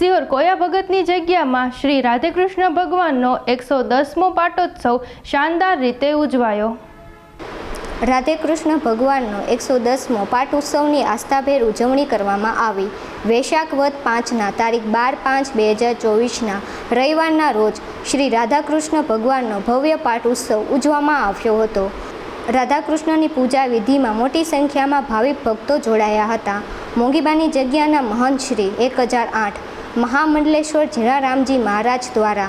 સિયોર કોયા ભગતની જગ્યામાં શ્રી રાધેકૃષ્ણ ભગવાનનો એકસો દસમો પાટોત્સવ શાનદાર રીતે ઉજવાયો? રાધે કૃષ્ણ ભગવાનનો એકસો દસમો પાટ ઉત્સવની આસ્થાભેર ઉજવણી કરવામાં આવી. વૈશાખ વદ પાંચના તારીખ બાર પાંચ બે હજાર ચોવીસના રવિવારના રોજ શ્રી રાધાકૃષ્ણ ભગવાનનો ભવ્ય પાઠ ઉત્સવ ઉજવવામાં આવ્યો હતો. રાધાકૃષ્ણની પૂજા વિધિમાં મોટી સંખ્યામાં ભાવિક ભક્તો જોડાયા હતા. મોંઘીબાની જગ્યાના મહંત શ્રી એક હજાર આઠ મહામંડલેશ્વર જીણારામજી મહારાજ દ્વારા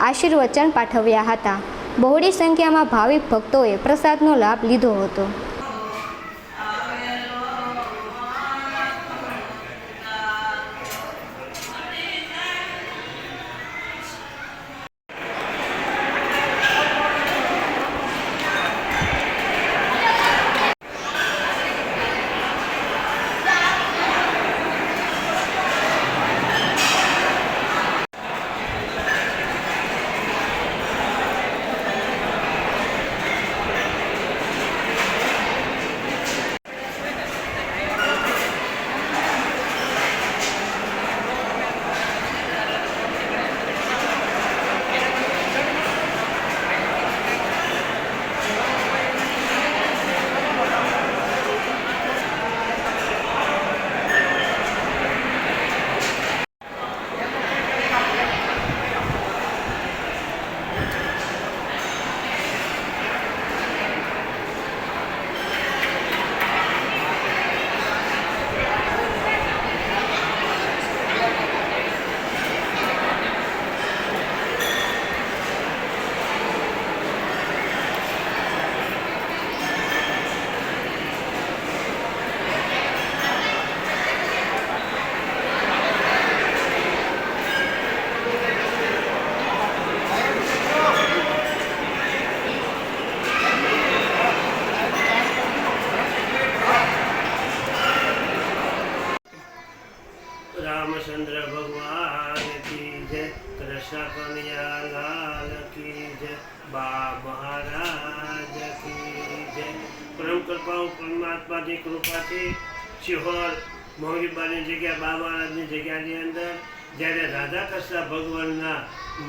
આશીર્વચન પાઠવ્યા હતા. બહોળી સંખ્યામાં ભાવિક ભક્તોએ પ્રસાદનો લાભ લીધો હતો. રામચંદ્ર ભગવાન કી જય કૃષ્ણ કનૈયા લાલ કી જય, બા કી જય. પરમ કૃપાઓ પરમાત્માની કૃપાથી શિહોર મોહનબાની જગ્યા, બા જગ્યાની અંદર જ્યારે રાધા કૃષ્ણ ભગવાનના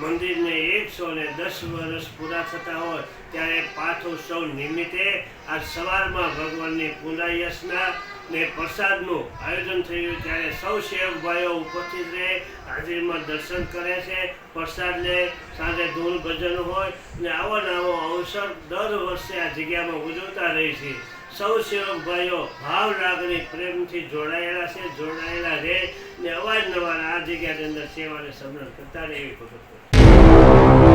મંદિરને એકસો ને દસ વર્ષ પૂરા થતા હોય, ત્યારે પાઠોત્સવ નિમિત્તે આ સવારમાં ભગવાનની પૂર્ણાયસના ને પ્રસાદનું આયોજન થયું ત્યારે સૌ સેવકભાઈઓ ઉપસ્થિત રહે, હાજરીમાં દર્શન કરે છે, પ્રસાદ લે, સાથે ધૂન ભજન હોય ને આવો નવો અવસર દર વર્ષે આ જગ્યામાં ઉજવતા રહી છે. સૌ સેવકભાઈઓ ભાવ લાગણી પ્રેમથી જોડાયેલા છે, જોડાયેલા રહે ને અવારનવાર આ જગ્યાની અંદર સેવાને સમરણ કરતા રહે એવી ખબર